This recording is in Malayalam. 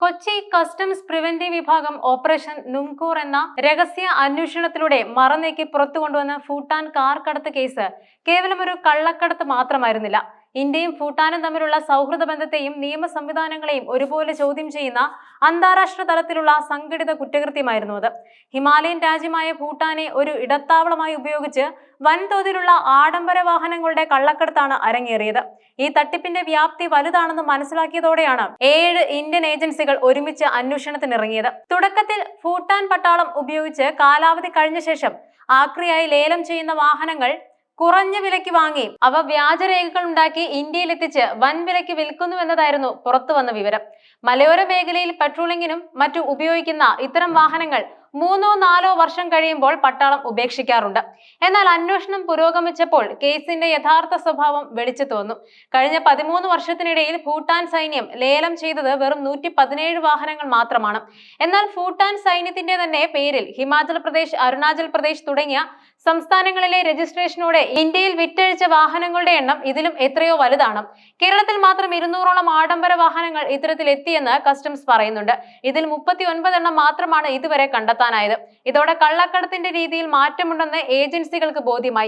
കൊച്ചി കസ്റ്റംസ് പ്രിവെന്റീവ് വിഭാഗം ഓപ്പറേഷൻ നുംകൂർ എന്ന രഹസ്യ അന്വേഷണത്തിലൂടെ മറനീക്കി പുറത്തു കൊണ്ടുവന്ന ഭൂട്ടാൻ കാർ കടത്ത് കേസ് കേവലം ഒരു കള്ളക്കടത്ത് മാത്രമായിരുന്നില്ല. ഇന്ത്യയും ഭൂട്ടാനും തമ്മിലുള്ള സൗഹൃദ ബന്ധത്തെയും നിയമ സംവിധാനങ്ങളെയും ഒരുപോലെ ചോദ്യം ചെയ്യുന്ന അന്താരാഷ്ട്ര തലത്തിലുള്ള സംഘടിത കുറ്റകൃത്യമായിരുന്നു അത്. ഹിമാലയൻ രാജ്യമായ ഭൂട്ടാനെ ഒരു ഇടത്താവളമായി ഉപയോഗിച്ച് വൻതോതിലുള്ള ആഡംബര വാഹനങ്ങളുടെ കള്ളക്കടത്താണ് അരങ്ങേറിയത്. ഈ തട്ടിപ്പിന്റെ വ്യാപ്തി വലുതാണെന്ന് മനസ്സിലാക്കിയതോടെയാണ് ഏഴ് ഇന്ത്യൻ ഏജൻസികൾ ഒരുമിച്ച് അന്വേഷണത്തിനിറങ്ങിയത്. തുടക്കത്തിൽ ഭൂട്ടാൻ പട്ടാളം ഉപയോഗിച്ച് കാലാവധി കഴിഞ്ഞ ശേഷം ആക്രിയായി ലേലം ചെയ്യുന്ന വാഹനങ്ങൾ കുറഞ്ഞ വിലയ്ക്ക് വാങ്ങി അവ വ്യാജരേഖകൾ ഉണ്ടാക്കി ഇന്ത്യയിലെത്തിച്ച് വൻ വിലയ്ക്ക് വിൽക്കുന്നുവെന്നതായിരുന്നു പുറത്തു വന്ന വിവരം. മലയോര മേഖലയിൽ പെട്രോളിങ്ങിനും മറ്റു ഉപയോഗിക്കുന്ന ഇത്തരം വാഹനങ്ങൾ മൂന്നോ നാലോ വർഷം കഴിയുമ്പോൾ പട്ടാളം ഉപേക്ഷിക്കാറുണ്ട്. എന്നാൽ അന്വേഷണം പുരോഗമിച്ചപ്പോൾ കേസിന്റെ യഥാർത്ഥ സ്വഭാവം വെളിച്ചു തോന്നു. കഴിഞ്ഞ പതിമൂന്ന് വർഷത്തിനിടയിൽ ഭൂട്ടാൻ സൈന്യം ലേലം ചെയ്തത് വെറും നൂറ്റി പതിനേഴ് വാഹനങ്ങൾ മാത്രമാണ്. എന്നാൽ ഭൂട്ടാൻ സൈന്യത്തിന്റെ തന്നെ പേരിൽ ഹിമാചൽ പ്രദേശ് അരുണാചൽ പ്രദേശ് തുടങ്ങിയ സംസ്ഥാനങ്ങളിലെ രജിസ്ട്രേഷനോടെ ഇന്ത്യയിൽ വിറ്റഴിച്ച വാഹനങ്ങളുടെ എണ്ണം ഇതിലും എത്രയോ വലുതാണ്. കേരളത്തിൽ മാത്രം ഇരുന്നൂറോളം ആഡംബര വാഹനങ്ങൾ ഇത്തരത്തിൽ എത്തിയെന്ന് കസ്റ്റംസ് പറയുന്നുണ്ട്. ഇതിൽ മുപ്പത്തി ഒൻപത് എണ്ണം മാത്രമാണ് ഇതുവരെ കണ്ടെത്താനായത് ഇതോടെ കള്ളക്കടത്തിന്റെ രീതിയിൽ മാറ്റമുണ്ടെന്ന് ഏജൻസികൾക്ക് ബോധ്യമായി.